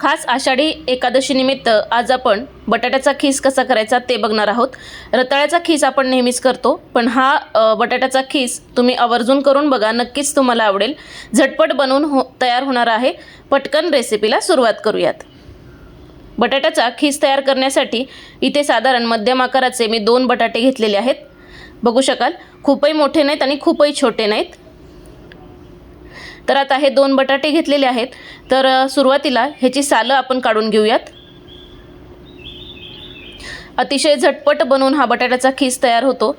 खास आषाढी एकादशीनिमित्त आज आपण बटाट्याचा खीस कसा करायचा ते बघणार आहोत. रताळ्याचा खीस आपण नेहमीच करतो पण हा बटाट्याचा खीस तुम्ही आवर्जून करून बघा नक्कीच तुम्हाला आवडेल. झटपट बनवून हो तयार होणार आहे. पटकन रेसिपीला सुरुवात करूयात. बटाट्याचा खीस तयार करण्यासाठी इथे साधारण मध्यम आकाराचे मी दोन बटाटे घेतलेले आहेत. बघू शकाल खूपही मोठे नाहीत आणि खूपही छोटे नाहीत. तर आता हे दोन बटाटे घेतलेले आहेत. तर सुरुवातीला ह्याची सालं आपण काढून घेऊयात. अतिशय झटपट बनवून हा बटाट्याचा खीस तयार होतो.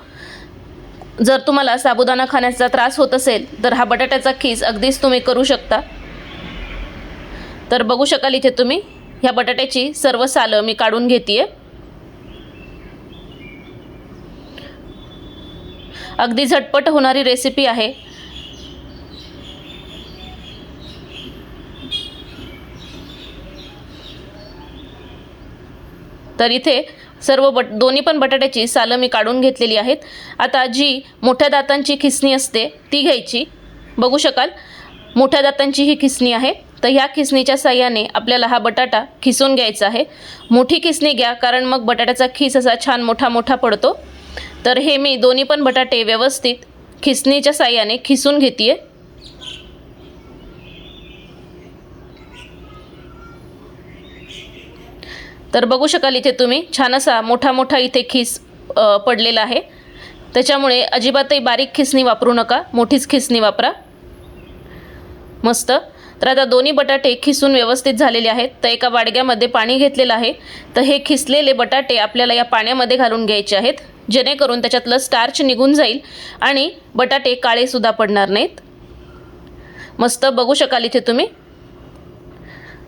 जर तुम्हाला साबुदाणा खाण्याचा त्रास होत असेल तर हा बटाट्याचा खीस अगदीच तुम्ही करू शकता. तर बघू शकाल इथे तुम्ही ह्या बटाट्याची सर्व सालं मी काढून घेते अगदी झटपट होणारी रेसिपी आहे. तर इथे सर्व बट दोन्ही पण बटाट्याची सालं मी काढून घेतलेली आहेत. आता जी मोठ्या दातांची खिसणी असते ती घ्यायची. बघू शकाल. मोठ्या दातांची ही खिसणी आहे. तर ह्या खिसणीच्या साह्याने आपल्याला हा बटाटा खिसून घ्यायचा आहे. मोठी खिसणी घ्या कारण मग बटाट्याचा खिस असा छान मोठा मोठा पडतो. तर हे मी दोन्ही पण बटाटे व्यवस्थित खिसणीच्या साह्याने खिसून घेते तर बघू शकाल इथे तुम्ही. छान असा मोठा मोठा इथे खिस पडलेला आहे. त्याच्यामुळे अजिबातही बारीक खिसणी वापरू नका. मोठीच खिसणी वापरा. मस्त. तर आता दोन्ही बटाटे खिसून व्यवस्थित झालेले आहेत. तर एका वाडग्यामध्ये पाणी घेतलेलं आहे. तर हे खिसलेले बटाटे आपल्याला या पाण्यामध्ये घालून घ्यायचे आहेत. जेणेकरून त्याच्यातलं स्टार्च निघून जाईल आणि बटाटे काळेसुद्धा पडणार नाहीत. मस्त. बघू शकाल इथे तुम्ही.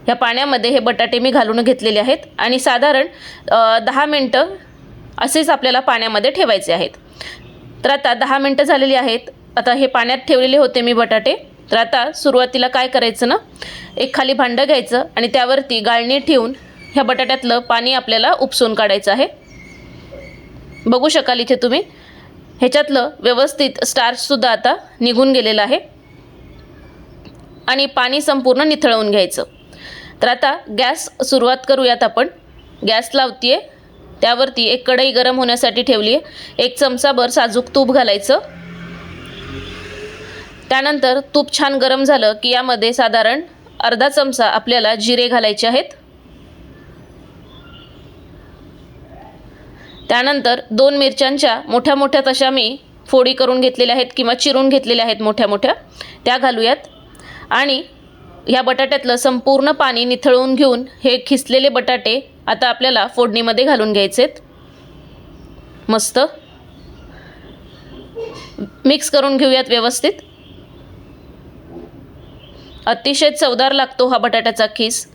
ह्या पाण्यामध्ये हे बटाटे मी घालून घेतलेले आहेत आणि साधारण दहा मिनटं असेच आपल्याला पाण्यामध्ये ठेवायचे आहेत. तर आता दहा मिनटं झालेली आहेत. आता हे पाण्यात ठेवलेले होते मी बटाटे. तर आता सुरुवातीला काय करायचं ना एक खाली भांडं घ्यायचं आणि त्यावरती गाळणी ठेवून ह्या बटाट्यातलं पाणी आपल्याला उपसून काढायचं आहे. बघू शकाल इथे तुम्ही. ह्याच्यातलं व्यवस्थित स्टार्चसुद्धा आता निघून गेलेलं आहे. आणि पाणी संपूर्ण निथळवून घ्यायचं. तर आता गॅस सुरुवात करूयात आपण. गॅस लावतीये. त्यावरती एक कढई गरम होण्यासाठी ठेवली आहे एक चमचाभर साजूक तूप घालायचं. त्यानंतर तूप छान गरम झालं की यामध्ये साधारण अर्धा चमचा आपल्याला जिरे घालायचे आहेत. त्यानंतर दोन मिरच्यांच्या मोठ्या मोठ्या तशा मी फोडी करून घेतलेल्या आहेत किंवा चिरून घेतलेल्या आहेत मोठ्या मोठ्या. त्या घालूयात. आणि ह्या बटाट्यातलं संपूर्ण पाणी निथळून घेऊन हे खिसलेले बटाटे आता आपल्याला फोडणीमध्ये घालून घ्यायचेत. मस्त. मिक्स करून घेऊयात व्यवस्थित. अतिशय चवदार लागतो हा बटाट्याचा खीस.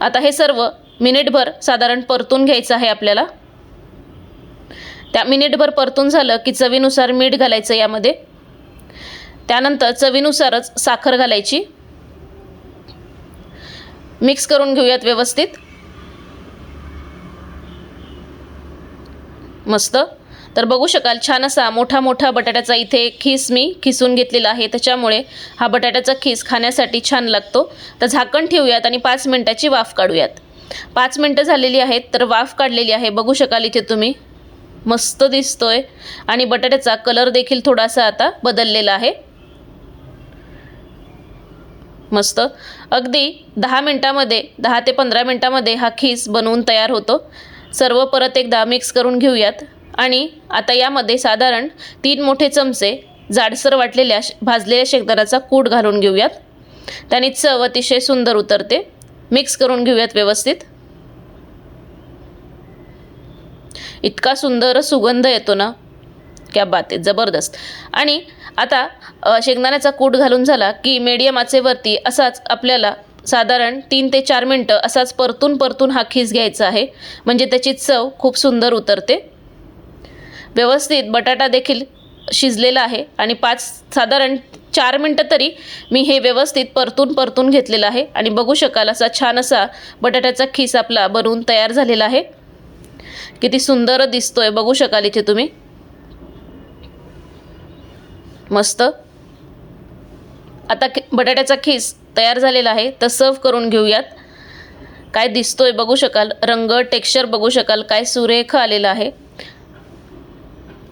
आता हे सर्व मिनिटभर साधारण परतून घ्यायचं आहे आपल्याला. त्या मिनिटभर परतून झालं की चवीनुसार मीठ घालायचं यामध्ये. त्यानंतर चवीनुसारच साखर घालायची. मिक्स करून घेऊयात व्यवस्थित. मस्त. तर बघू शकाल छान असा मोठा मोठा बटाट्याचा इथे खीस मी खिसून घेतलेला आहे. त्याच्यामुळे हा बटाट्याचा खीस खाण्यासाठी छान लागतो. तर झाकण ठेवूयात आणि पाच मिनटाची वाफ काढूयात. पाच मिनटं झालेली आहेत तर वाफ काढलेली आहे. बघू शकाल इथे तुम्ही. मस्त दिसतोय. आणि बटाट्याचा कलर देखील थोडासा आता बदललेला आहे. मस्त. अगदी दहा मिनटामध्ये दहा ते पंधरा मिनटामध्ये हा खीस बनवून तयार होतो. सर्व परत एकदा मिक्स करून घेऊयात. आणि आता यामध्ये साधारण तीन मोठे चमचे जाडसर वाटलेल्या भाजलेल्या शेंगदाण्याचा कूट घालून घेऊयात. त्याने चव अतिशय सुंदर उतरते. मिक्स करून घेऊयात व्यवस्थित. इतका सुंदर सुगंध येतो ना. क्या बात आहे जबरदस्त. आणि आता शेंगदाण्याचा कूट घालून झाला की मीडियम आचेवरती असाच आपल्याला साधारण तीन ते चार मिनटं असाच परतून परतून हा खीस घ्यायचा आहे. म्हणजे त्याची चव खूप सुंदर उतरते. व्यवस्थित बटाटा देखील शिजलेला आहे आणि पाच साधारण चार मिनटं तरी मी हे व्यवस्थित परतून परतून घेतलेलं आहे. आणि बघू शकाल असा छान असा बटाट्याचा खीस आपला बनवून तयार झालेला आहे. किती सुंदर दिसतोय बघू शकाल इथे तुम्ही. मस्त. आता बटाट्याचा खीस तयार झालेला आहे. तर सर्व करून घेऊयात. काय दिसतोय बघू शकाल. रंग टेक्स्चर बघू शकाल. काय सुरेख आलेला आहे.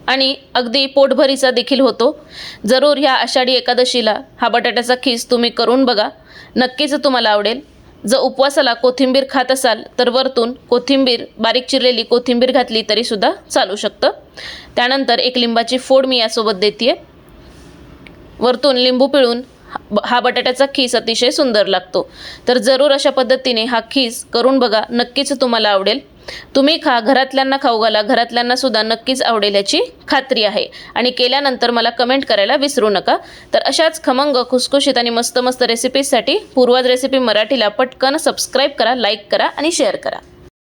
आणि अगदी पोटभरीचा देखील होतो. जरूर ह्या आषाढी एकादशीला हा बटाट्याचा खीस तुम्ही करून बघा. नक्कीच तुम्हाला आवडेल. जर उपवासाला कोथिंबीर खात असाल तर वरतून कोथिंबीर बारीक चिरलेली कोथिंबीर घातली तरीसुद्धा चालू शकतं. त्यानंतर एक लिंबाची फोड मी यासोबत देते वरतून लिंबू पिळून हा- बटाट्याचा खीस अतिशय सुंदर लागतो. तर जरूर अशा पद्धतीने हा खीस करून बघा नक्कीच तुम्हाला आवडेल. तुम्ही खा घरातल्यांना खाऊ घाला घरातल्यांना सुद्धा नक्कीच आवडेल याची खात्री आहे. आणि केल्यानंतर मला कमेंट करायला विसरू नका. तर अशाच खमंग खुसखुशीत आणि मस्त मस्त रेसिपीजसाठी पूर्वाज रेसिपी मराठीला पटकन सबस्क्राईब करा लाईक करा आणि शेअर करा.